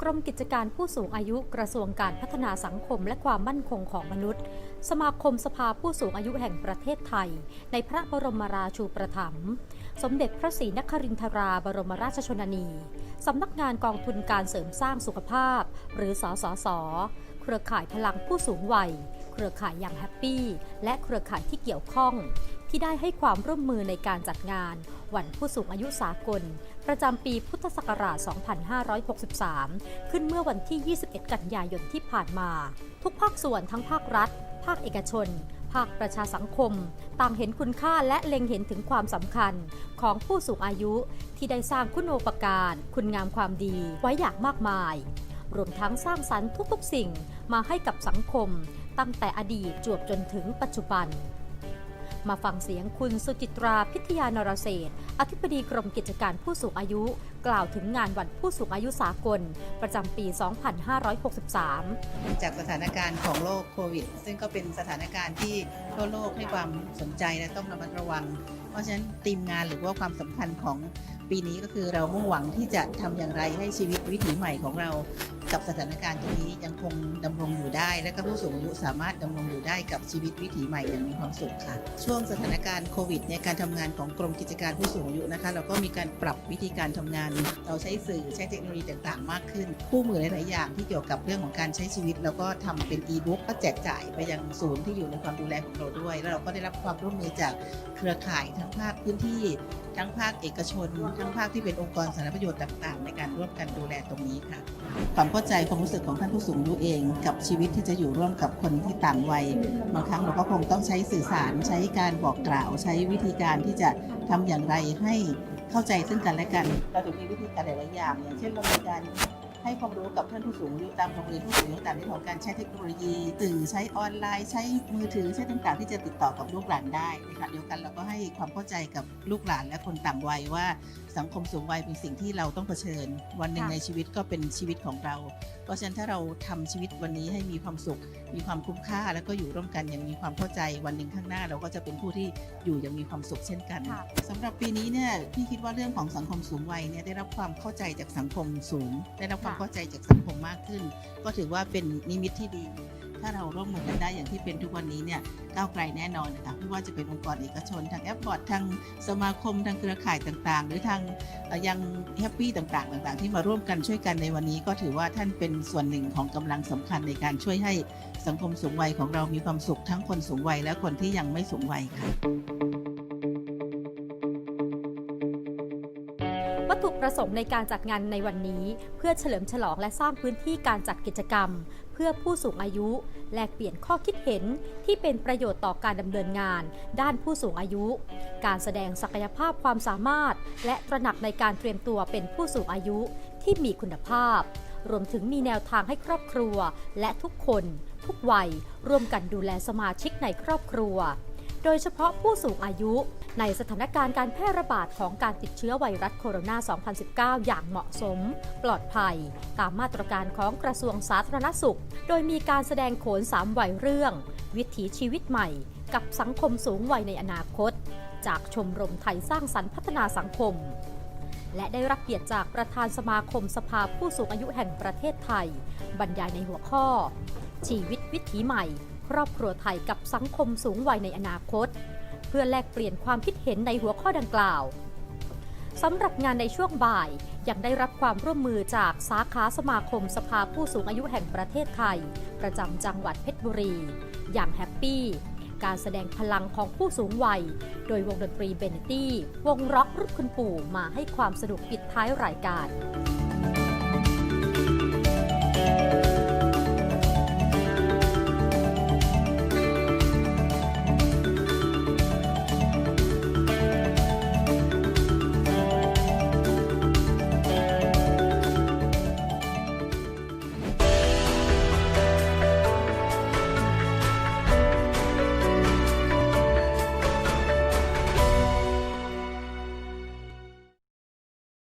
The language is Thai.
กรมกิจการผู้สูงอายุกระทรวงการพัฒนาสังคมและความมั่นคงของมนุษย์ สมาคมสภาผู้สูงอายุแห่งประเทศไทย ในพระบรมราชูปถัมภ์สมเด็จพระศรีนครินทราบรมราชชนนี สำนักงานกองทุนการเสริมสร้างสุขภาพ หรือสสส เครือข่ายพลังผู้สูงวัย เครือข่ายอยังแฮปปี้ และเครือข่ายที่เกี่ยวข้อง ที่ได้ให้ความร่วมมือในการจัดงาน วันผู้สูงอายุสากล ประจำปีพุทธศักราช 2563 ขึ้นเมื่อวันที่ 21 กันยายนที่ผ่านมา ทุกภาคส่วนทั้งภาครัฐ ภาคเอกชน ภาคประชาสังคม ต่างเห็นคุณค่าและเล็งเห็นถึงความสำคัญของผู้สูงอายุที่ได้สร้างคุณโอปการ คุณงามความดีไว้อย่างมากมายรวมทั้งสร้างสรรค์ทุกๆสิ่งมาให้กับสังคม ตั้งแต่อดีตจวบจนถึงปัจจุบัน มาฟังเสียงคุณสุจิตราพิทยานรเศรษฐอธิบดีกรมกิจการผู้สูงอายุ กล่าวถึงงานวันผู้สูงอายุสากล ประจำปี 2563 จากสถานการณ์ของโรคโควิด ซึ่งก็เป็นสถานการณ์ที่ทั่วโลกให้ความสนใจและต้องระมัดระวัง เพราะฉะนั้นทีมงานหรือว่าความสำคัญของปีนี้ก็คือเรามุ่งหวังที่จะทำอย่างไรให้ชีวิตวิถีใหม่ของเรา กับสถานการณ์ที่นี้ยังคงดำรงอยู่ได้ และก็ผู้สูงอายุสามารถดำรงอยู่ได้กับชีวิตวิถีใหม่อย่างมีความสุขค่ะ ช่วงสถานการณ์โควิดเนี่ยการทำงานของกรมกิจการผู้สูงอายุนะคะ เราก็มีการปรับวิธีการทำงาน เราใช้สื่อใช้เทคโนโลยีต่างๆ มากขึ้น คู่มือหลายๆอย่างที่เกี่ยวกับเรื่องของการใช้ชีวิต แล้วก็ทำเป็นอีบุ๊กก็แจกจ่ายไปยังศูนย์ที่อยู่ในความดูแลของเราด้วย แล้วเราก็ได้รับความร่วมมือจากเครือข่ายทั้งภาคพื้นที่ ทั้งภาคเอกชน ทั้งภาคที่เป็นองค์กรสาธารณประโยชน์ต่าง ๆ ในการร่วมกันดูแลตรงนี้ค่ะ ความเข้าใจความรู้สึกของท่านผู้สูงอายุเอง กับชีวิตที่จะอยู่ร่วมกับคนที่ต่างวัยบางครั้งเราก็คงต้องใช้สื่อสารใช้การบอกกล่าว ใช้วิธีการที่จะทำอย่างไรให้เข้าใจซึ่งกันและกัน เราถึงมีวิธีการหลายๆอย่างอย่างเช่นเรามีการ ให้ความรู้กับท่านผู้สูงอายุตามโรงเรียนผู้สูงอายุตามที่ของการใช้เทคโนโลยีตื่อใช้ออนไลน์ ใช้มือถือใช้ต่างๆ ที่จะติดต่อกับลูกหลานได้นะคะเดียวกันเราก็ให้ความเข้าใจกับลูกหลานและคนต่างวัยว่าสังคมสูงวัยเป็นสิ่งที่เราต้องเผชิญ วันหนึ่งในชีวิตก็เป็นชีวิตของเราเพราะฉะนั้นถ้าเราทำชีวิตวันนี้ให้มีความสุข มีความคุ้มค่า แล้วก็อยู่ร่วมกันอย่างมีความเข้าใจวันหนึ่งข้างหน้า เราก็จะเป็นผู้ที่อยู่อย่างมีความสุขเช่นกันค่ะสำหรับปีนี้เนี่ยพี่คิดว่าเรื่องของสังคมสูงวัยเนี่ยได้รับความเข้าใจจากสังคมสูง ได้รับความค่ะเข้าใจจากสังคมมากขึ้น ก็ถือว่าเป็นนิมิตที่ดี ถ้าเราร่วมมือกันได้อย่างที่เป็นทุกวันนี้เนี่ยก้าวไกลแน่นอนนะคะไม่ว่าจะเป็นองค์กรเอกชน ทางแอปบอร์ดทางสมาคมทางเครือข่ายต่างๆ หรือทางยังแฮปปี้ต่างๆ ต่าง ๆ ที่มาร่วมกันช่วยกันในวันนี้ ก็ถือว่าท่านเป็นส่วนหนึ่งของกำลังสำคัญในการช่วยให้สังคมสูงวัยของเรามีความสุขทั้งคนสูงวัยและคนที่ยังไม่สูงวัยค่ะวัตถุประสงค์ในการจัดงานในวันนี้ เพื่อเฉลิมฉลองและสร้างพื้นที่การจัดกิจกรรม เพื่อผู้สูงอายุ แลกเปลี่ยนข้อคิดเห็นที่เป็นประโยชน์ต่อการดำเนินงาน ด้านผู้สูงอายุ การแสดงศักยภาพความสามารถ และตระหนักในการเตรียมตัวเป็นผู้สูงอายุที่มีคุณภาพ รวมถึงมีแนวทางให้ครอบครัว และทุกคน ทุกวัยร่วมกันดูแลสมาชิกในครอบครัว โดยเฉพาะผู้สูงอายุ ในสถานการณ์การแพร่ระบาดของการติดเชื้อไวรัสโคโรนา 2019 อย่างเหมาะสม ปลอดภัย ตามมาตรการของกระทรวงสาธารณสุข โดยมีการแสดงโขนสามวัยเรื่อง วิถีชีวิตใหม่ กับสังคมสูงวัยในอนาคต จากชมรมไทยสร้างสรรค์พัฒนาสังคม และได้รับเกียรติจากประธานสมาคมสภาผู้สูงอายุแห่งประเทศไทย บรรยายในหัวข้อ ชีวิตวิถีใหม่ ครอบครัวไทยกับสังคมสูงวัยในอนาคต เพื่อแลกเปลี่ยนความคิดเห็นในหัวข้อดังกล่าวสำหรับงานในช่วงบ่ายยังได้รับความร่วมมือจากสาขาสมาคมสภาผู้สูงอายุแห่งประเทศไทย ประจำจังหวัดเพชรบุรี อย่างแฮปปี้ การแสดงพลังของผู้สูงวัย โดยวงดนตรีเบนตี้ วงร็อกรุ่นคุณปู่มาให้ความสนุกปิดท้ายรายการ